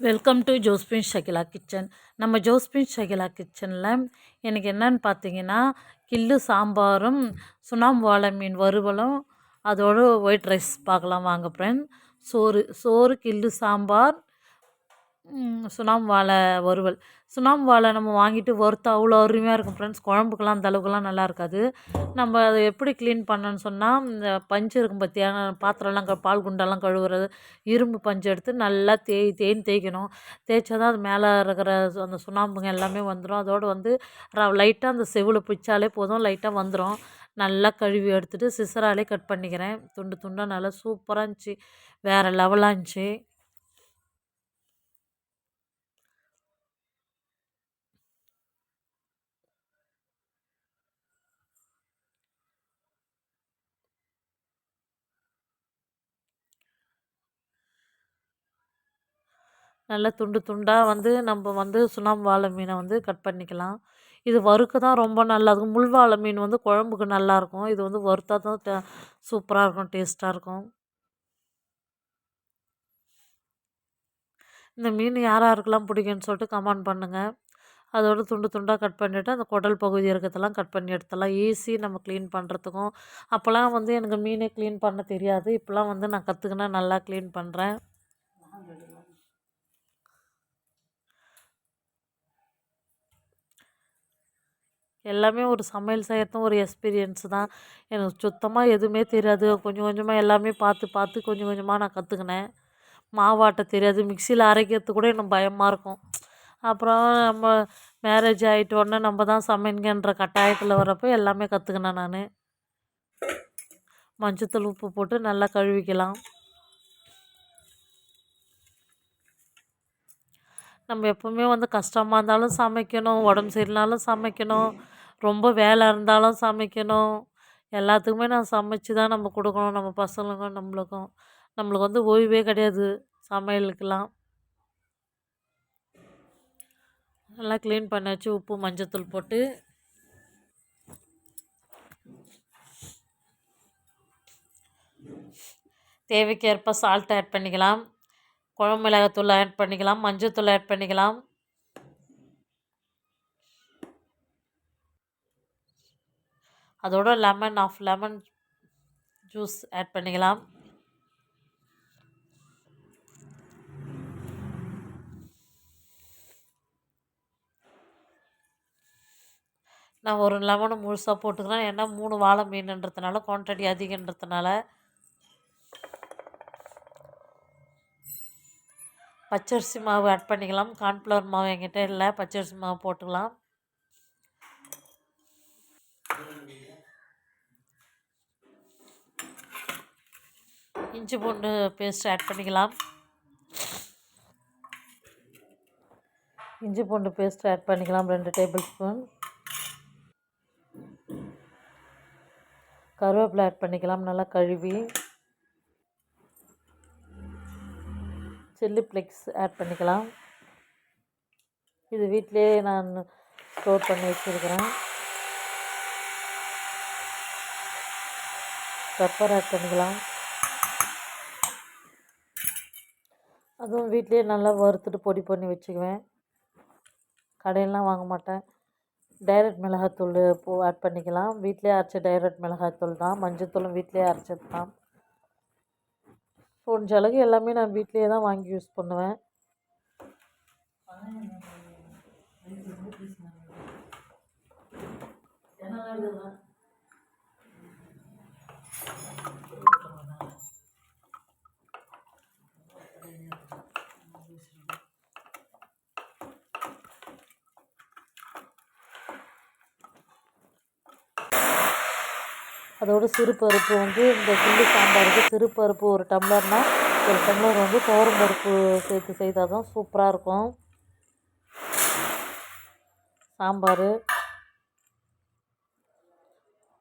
Welcome to Josephine Shakila kitchen. நம்ம Josephine Shakila கிச்சனில் எனக்கு என்னன்னு பார்த்தீங்கன்னா கில்லு சாம்பாரும் சுண்ணாம்பு வாழை மீன் வறுவலும் அதோட ஒயிட் ரைஸ் பார்க்கலாம் வாங்க ஃப்ரெண்ட் சோறு சோறு கில்லு சாம்பார் சுண்ணாம்பு வாழை வறுவல். சுண்ணாம்பு வாழை நம்ம வாங்கிட்டு வறுத்தா அவ்வளோ அருமையாக இருக்கும் ஃப்ரெண்ட்ஸ் குழம்புக்கெல்லாம் அந்த நல்லா இருக்காது. நம்ம அதை எப்படி க்ளீன் பண்ணணும்னு சொன்னால் இந்த பஞ்சு இருக்கும் பார்த்தியா பாத்திரம்லாம் க பால் குண்டெல்லாம் கழுவுறது இரும்பு பஞ்சு எடுத்து நல்லா தேய் தேய்ன்னு தேய்க்கணும். தேய்ச்சா தான் அது மேலே இருக்கிற அந்த சுண்ணாம்புங்க எல்லாமே வந்துடும் அதோடு வந்து லைட்டாக அந்த செவில் பிடிச்சாலே போதும் லைட்டாக வந்துடும் நல்லா கழுவி எடுத்துட்டு சிசராலே கட் பண்ணிக்கிறேன். துண்டு துண்டாக நல்லா சூப்பராக இருந்துச்சு. வேறு லெவலாக இருந்துச்சு. நல்லா துண்டு துண்டாக வந்து நம்ம வந்து சுண்ணாம்பு வாழை மீனை வந்து கட் பண்ணிக்கலாம். இது வறுக்க தான் ரொம்ப நல்லா இருக்கும் முள் வாழை மீன் வந்து குழம்புக்கு நல்லாயிருக்கும் இது வந்து வறுத்தா தான் சூப்பராக இருக்கும் டேஸ்ட்டாக இருக்கும். இந்த மீன் யார் யாருக்கெல்லாம் பிடிக்கும்னு சொல்லிட்டு கமெண்ட் பண்ணுங்கள் அதோட துண்டு துண்டாக கட் பண்ணிவிட்டு அந்த குடல் பகுதி இருக்கிறதெல்லாம் கட் பண்ணி எடுத்துடலாம். ஈஸி நம்ம க்ளீன் பண்ணுறதுக்கும் அப்போல்லாம் வந்து எனக்கு மீனே க்ளீன் பண்ண தெரியாது. இப்போலாம் வந்து நான் கற்றுக்கினா நல்லா க்ளீன் பண்ணுறேன் எல்லாமே ஒரு சமையல் செய்கிறதும் ஒரு எக்ஸ்பீரியன்ஸ் தான். எனக்கு சுத்தமாக எதுவுமே தெரியாது. கொஞ்சம் கொஞ்சமாக எல்லாமே பார்த்து பார்த்து கொஞ்சம் கொஞ்சமாக நான் கற்றுக்கினேன் மாவாட்ட தெரியாது. மிக்சியில் அரைக்கிறது கூட எனக்கு பயமாக இருக்கும். அப்புறம் நம்ம மேரேஜ் ஆகிட்ட உடனே நம்ம தான் சமைங்கன்ற கட்டாயத்தில் வரப்போ எல்லாமே கற்றுக்கினேன் நான். மஞ்சத்தூள் உப்பு போட்டு நல்லா கழுவிக்கலாம். நம்ம எப்போவுமே வந்து கஷ்டமாக இருந்தாலும் சமைக்கணும். உடம்பு சரியில்லைனாலும் சமைக்கணும். ரொம்ப வேலை இருந்தாலும் சமைக்கணும். எல்லாத்துக்குமே நான் சமைச்சு தான் நம்ம கொடுக்கணும். நம்ம பசங்களுக்கும் நம்மளுக்கும். நம்மளுக்கு வந்து ஓய்வே கிடையாது சமையலுக்கெல்லாம். நல்லா க்ளீன் பண்ணியாச்சு உப்பு மஞ்சத்தூள் போட்டு. தேவைக்கேற்ப சால்ட் ஆட் பண்ணிக்கலாம். குழம்பு மிளகாத்தூள் ஆட் பண்ணிக்கலாம். மஞ்சத்தூள் ஆட் பண்ணிக்கலாம். அதோட lemon half lemon juice add பண்ணிக்கலாம். நான் ஒரு லெமனை முழுசாக போட்டுக்கிறேன். ஏன்னா மூணு வாழை மீனுன்றதுனால குவான்டிட்டி அதிகன்றதுனால. பச்சரிசி மாவு ஆட் பண்ணிக்கலாம். கார்ன்ஃப்ளவர் மாவு என்கிட்ட இல்லை. பச்சரிசி மாவு போட்டுக்கலாம். இஞ்சி பூண்டு பேஸ்ட் ஆட் பண்ணிக்கலாம். இஞ்சி பூண்டு பேஸ்ட் ஆட் பண்ணிக்கலாம் ரெண்டு டேபிள் ஸ்பூன் கருவேப்பிலை ஆட் பண்ணிக்கலாம் நல்லா கழுவி. சில்லி ஃப்ளெக்ஸ் ஆட் பண்ணிக்கலாம். இது வீட்டிலேயே நான் ஸ்டோர் பண்ணி வச்சுருக்கிறேன். பெப்பர் ஆட் பண்ணிக்கலாம். அதுவும் வீட்டிலேயே நல்லா வறுத்துட்டு பொடி பண்ணி வச்சுக்குவேன். கடையிலலாம் வாங்க மாட்டேன். டைரக்ட் மிளகாத்தூள் பூ ஆட் பண்ணிக்கலாம். வீட்டிலே அரைச்ச டைரக்ட் மிளகாத்தூள் தான். மஞ்சத்தூளும் வீட்டிலே அரைச்சது தான். முடிஞ்ச அளவுக்கு எல்லாமே நான் வீட்டிலேயே தான் வாங்கி யூஸ் பண்ணுவேன். அதோட சிறுபருப்பு வந்து இந்த கிள்ளி சாம்பாருக்கு சிறுபருப்பு ஒரு டம்ளர்னால் ஒரு டம்ளர் வந்து துவரம் பருப்பு சேர்த்து செய்தால் தான் சூப்பராக இருக்கும். சாம்பார்.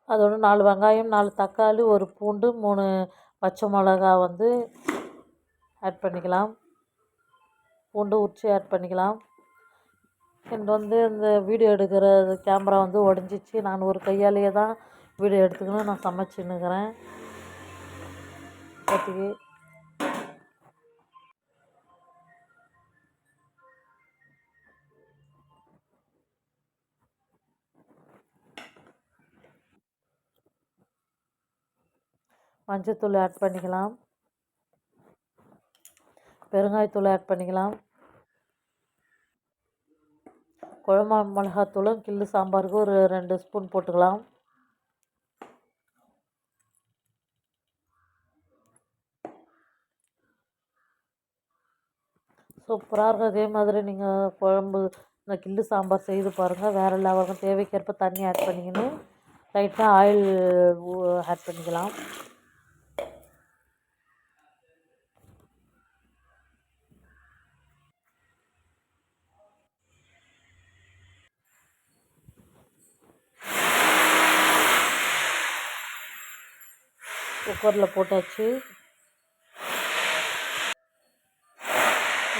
அதோட நாலு வெங்காயம் நாலு தக்காளி ஒரு பூண்டு மூணு பச்சை மிளகா வந்து ஆட் பண்ணிக்கலாம். பூண்டு உரிச்சு ஆட் பண்ணிக்கலாம். எனக்கு வந்து இந்த வீடியோ எடுக்கிற கேமரா வந்து உடஞ்சிச்சு நான் ஒரு கையாலேயே தான் வீடியோ எடுத்துக்கணும். நான் சமைச்சுன்னுக்கிறேன். கத்திக்கு மஞ்சத்தூள் ஆட் பண்ணிக்கலாம். பெருங்காயத்தூள் ஆட் பண்ணிக்கலாம். குழம்பு மிளகாத்தூளும் கிள்ளு சாம்பாருக்கு ஒரு ரெண்டு ஸ்பூன் போட்டுக்கலாம். சூப்பராக இருக்கும். அதே மாதிரி நீங்கள் குழம்பு இந்த கிள்ளு சாம்பார் செய்து பாருங்கள் வேறு லெவலுக்கும் தேவைக்கேற்ப தண்ணி ஆட் பண்ணிக்கின்னு லைட்டாக ஆயில் ஆட் பண்ணிக்கலாம். குக்கரில் போட்டாச்சு.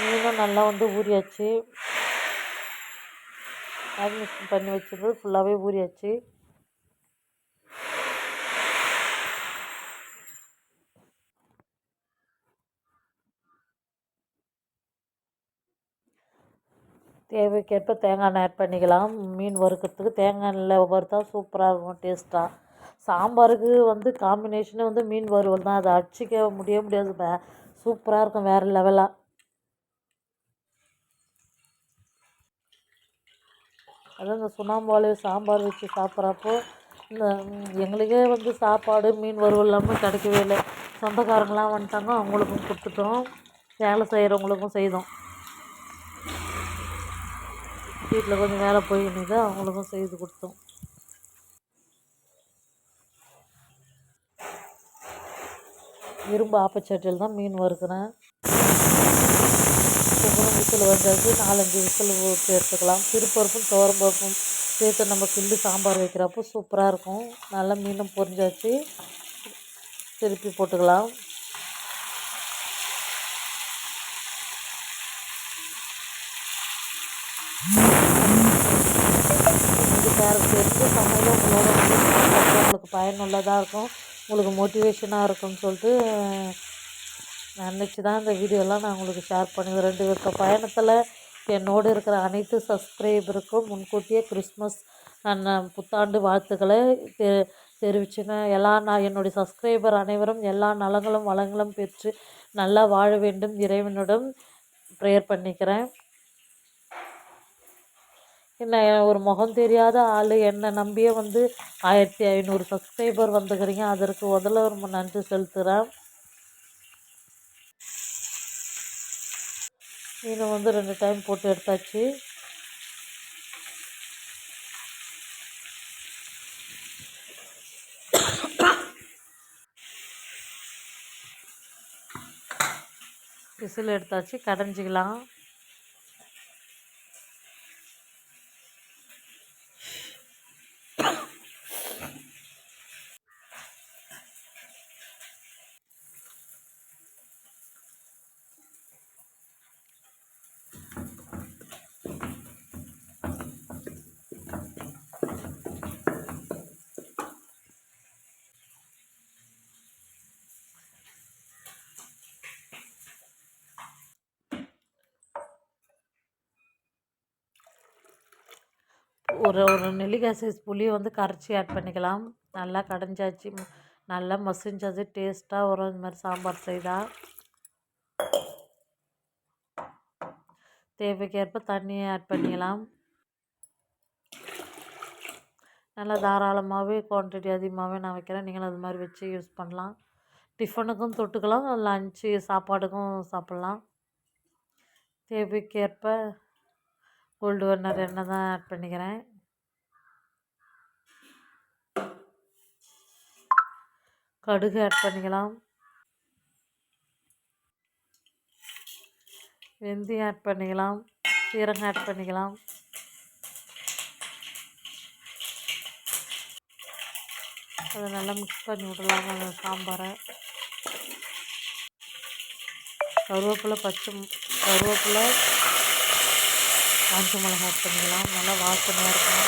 மீனும் நல்லா வந்து ஊறியாச்சு. மேரினேஷன் பண்ணி வச்சது ஃபுல்லாகவே ஊறியாச்சு. தேவைக்கேற்ப தேங்காய் எண்ணெய் ஆட் பண்ணிக்கலாம். மீன் வறுக்கிறதுக்கு தேங்காய் எண்ணெயில் வறுத்தா சூப்பராக இருக்கும் டேஸ்ட்டாக சாம்பாருக்கு வந்து காம்பினேஷனே வந்து மீன் வறுவல் தான். அதை அடிச்சிக்க முடிய முடியாது சூப்பராக இருக்கும் வேறு லெவலாக அதுவும் இந்த சுண்ணாம்பால் சாம்பார் வச்சு சாப்பிட்றப்போ இந்த எங்களுக்கே வந்து சாப்பாடு மீன் வறுவல் இல்லாமல் கிடைக்கவே இல்லை. சொந்தக்காரங்களாம் வந்துட்டாங்க அவங்களுக்கும் கொடுத்துட்டோம். வேலை செய்கிறவங்களுக்கும் செய்தோம். வீட்டில் கொஞ்சம் வேலை போய் போயிருந்தது அவங்களுக்கும் செய்து கொடுத்தோம். இரும்பு ஆப்பச்சட்டியில் தான் மீன் வறுக்கிறேன். குக்கரும் விசில் வந்தாச்சு நாலஞ்சு விசில் ஊற்றி எடுத்துக்கலாம். திருப்பருப்பும் துவரம்பருப்பும் சேர்த்து நம்ம கிள்ளி சாம்பார் வைக்கிறப்போ சூப்பராக இருக்கும். நல்லா மீனும் பொரிஞ்சாச்சு. திருப்பி போட்டுக்கலாம். இது பேர் சமையல் உங்களோட உங்களுக்கு பயனுள்ளதாக இருக்கும். உங்களுக்கு மோட்டிவேஷனாக இருக்கும்னு சொல்லிட்டு நினச்சி தான் இந்த வீடியோலாம் நான் உங்களுக்கு ஷேர் பண்ணுவேன். ரெண்டு வருஷ பயணத்தில் என்னோடு இருக்கிற அனைத்து சப்ஸ்கிரைபருக்கும் முன்கூட்டியே கிறிஸ்மஸ் நான் புத்தாண்டு வாழ்த்துக்களை தெ தெரிவிச்சுங்க. எல்லா நான் என்னுடைய சப்ஸ்கிரைபர் அனைவரும் எல்லா நலங்களும் வளங்களும் பெற்று நல்லா வாழ வேண்டும். இறைவனிடம் ப்ரேயர் பண்ணிக்கிறேன். என்ன ஒரு முகம் தெரியாத ஆள் என்னை நம்பியே வந்து ஆயிரத்தி ஐநூறு சப்ஸ்கிரைபர் வந்துக்கிறீங்க. அதற்கு முதல்ல ரொம்ப நன்றி செலுத்துகிறேன் மீனை வந்து ரெண்டு டைம் போட்டு எடுத்தாச்சு. விசில் எடுத்தாச்சு. கடைஞ்சிக்கலாம். ஒரு ஒரு நெல்லிக்காய் சைஸ் புளியை வந்து கரைச்சி ஆட் பண்ணிக்கலாம். நல்லா கடைஞ்சாச்சு. நல்லா மசிஞ்சாச்சு டேஸ்ட்டாக வரும். இந்த மாதிரி சாம்பார் செய்தால் தேவைக்கேற்ப தண்ணியை ஆட் பண்ணிக்கலாம். நல்லா தாராளமாகவே குவான்டிட்டி அதிகமாகவே நான் வைக்கிறேன். நீங்களும் அது மாதிரி வச்சு யூஸ் பண்ணலாம். டிஃபனுக்கும் தொட்டுக்கலாம். லன்ச்சு சாப்பாடுக்கும் சாப்பிட்லாம். தேவைக்கேற்ப கோல்டு வர்னர் எண்ணெய் தான் ஆட் பண்ணிக்கிறேன். கடுகு ஆட் பண்ணிக்கலாம். வெந்தயம் ஆட் பண்ணிக்கலாம். சீரகம் ஆட் பண்ணிக்கலாம். அதை நல்லா மிக்ஸ் பண்ணி விடலாம் அந்த சாம்பாரை. கருவேப்பிலை பச்சை கருவேப்பிலை காஞ்ச மிளகா ஆட் பண்ணிக்கலாம் நல்லா வாசனையாக இருக்கும்.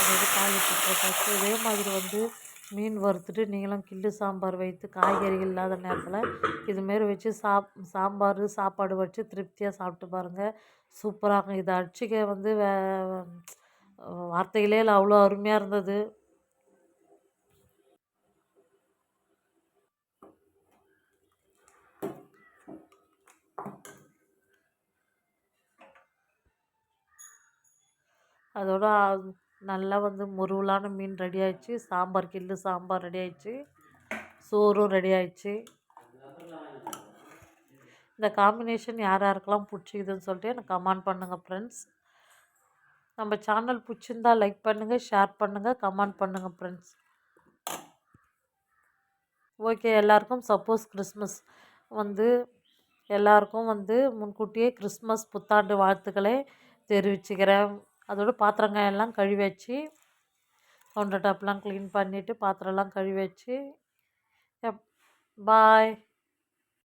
அதாவது காய் வச்சுட்டு இதே மாதிரி வந்து மீன் வறுத்துட்டு நீங்களும் கிள்ளு சாம்பார் வைத்து காய்கறிகள் இல்லாத நேரத்தில் இதுமாரி வச்சு சாப் சாம்பார் சாப்பாடு வச்சு திருப்தியாக சாப்பிட்டு பாருங்கள் சூப்பராக இருக்கும் இதை அடிச்சிக்க வந்து வே வார்த்தைகளே இல்லை அவ்வளோ அருமையாக இருந்தது. அதோட நல்லா வந்து முருவலான மீன் ரெடி ஆகிடுச்சி சாம்பார் கில்லு சாம்பார் ரெடி ஆகிடுச்சி சோறும் ரெடி ஆகிடுச்சி இந்த காம்பினேஷன் யார் யாருக்கெல்லாம் பிடிச்சிக்குதுன்னு சொல்லிட்டு எனக்கு கமெண்ட் பண்ணுங்கள் ஃப்ரெண்ட்ஸ் நம்ம சேனல் பிடிச்சிருந்தா லைக் பண்ணுங்கள் ஷேர் பண்ணுங்கள் கமெண்ட் பண்ணுங்கள் ஃப்ரெண்ட்ஸ் ஓகே எல்லாருக்கும் சப்போஸ் கிறிஸ்மஸ் வந்து எல்லாருக்கும் வந்து முன்கூட்டியே கிறிஸ்மஸ் புத்தாண்டு வாழ்த்துக்களை தெரிவிச்சுக்கிறேன். அதோட பாத்திரங்கள் எல்லாம் கழுவி வச்சு கவுண்டர் டாப்லாம் க்ளீன் பண்ணிவிட்டு பாத்திரம்லாம் கழுவி வச்சு பாய்